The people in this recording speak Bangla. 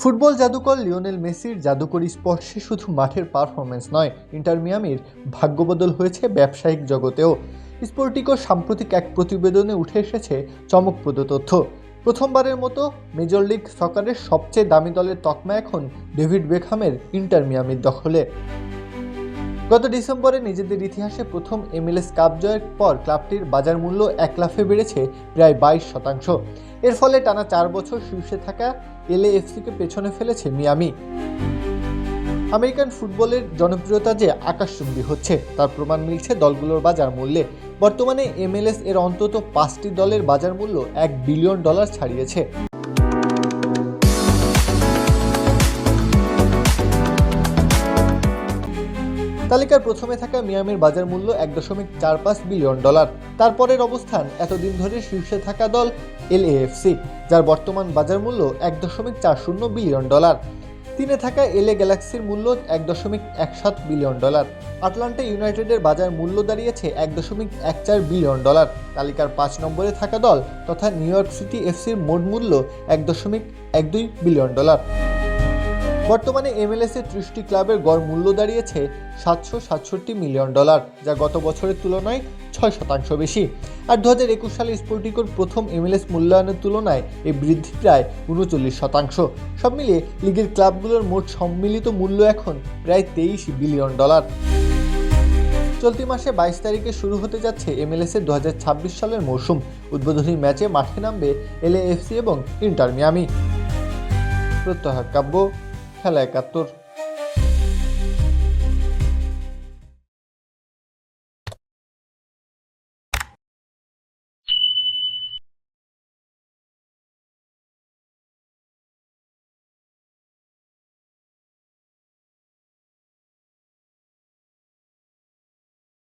ফুটবল জাদুকর লিওনেল মেসির জাদুকরী স্পর্শে শুধু মাঠের পারফরমেন্স নয়, ইন্টার মিয়ামির ভাগ্যবদল হয়েছে ব্যবসায়িক জগতেও। স্পোর্টিকো সাম্প্রতিক এক প্রতিবেদনে উঠে এসেছে চমকপ্রদ তথ্য। প্রথমবারের মতো মেজর লিগ সকারের সবচেয়ে দামি দলের তকমা এখন ডেভিড বেকহামের ইন্টার মিয়ামির দখলে। গত ডিসেম্বরে নিজেদের ইতিহাসে প্রথম এমএলএস কাপ জয়ের পর ক্লাবটির বাজার মূল্য এক লাফে বেড়েছে প্রায় বাইশ শতাংশ। এর ফলে টানা চার বছর শীর্ষে থাকা এলএএফসিকে পেছনে ফেলেছে মিয়ামি। আমেরিকান ফুটবলের জনপ্রিয়তা যে আকাশচুম্বী হচ্ছে, তার প্রমাণ মিলছে দলগুলোর বাজার মূল্যে। বর্তমানে এমএলএস এর অন্তত পাঁচটি দলের বাজার মূল্য এক বিলিয়ন ডলার ছাড়িয়েছে। তালিকার প্রথমে থাকা মিয়ামির বাজার মূল্য এক দশমিক চার পাঁচ বিলিয়ন ডলার। তারপরের অবস্থান এতদিন ধরে শীর্ষে থাকা দল এলএএফসি, যার বর্তমান বাজার মূল্য এক দশমিক চার শূন্য বিলিয়ন ডলার। তিনে থাকা এলএ গ্যালাক্সির মূল্য এক দশমিক এক সাত বিলিয়ন ডলার। আটলান্টা ইউনাইটেডের বাজার মূল্য দাঁড়িয়েছে এক দশমিক এক চার বিলিয়ন ডলার। তালিকার পাঁচ নম্বরে থাকা দল তথা নিউ ইয়র্ক সিটি এফসির মোট মূল্য এক দশমিক এক দুই বিলিয়ন ডলার। বর্তমানে এমএলএস এর ত্রিশটি ক্লাবের গড় মূল্য দাঁড়িয়েছে সাতশো সাতষট্টি মিলিয়ন ডলার, যা গত বছরের তুলনায় ছয় শতাংশ বেশি। আর দু হাজার একুশ সালে স্পোর্টিকোর প্রথম এমএলএস মূল্যায়নের তুলনায় এই বৃদ্ধি প্রায় উনচল্লিশ শতাংশ। সব মিলিয়ে লিগের ক্লাবগুলোর মোট সম্মিলিত মূল্য এখন প্রায় তেইশ বিলিয়ন ডলার। চলতি মাসে বাইশ তারিখে শুরু হতে যাচ্ছে এমএলএস এর দু হাজার ছাব্বিশ সালের মৌসুম। উদ্বোধনী ম্যাচে মাঠে নামবে এলএএফসি এবং ইন্টার মিয়ামি। প্রত্যহ কাব্য খেলা একাত্তর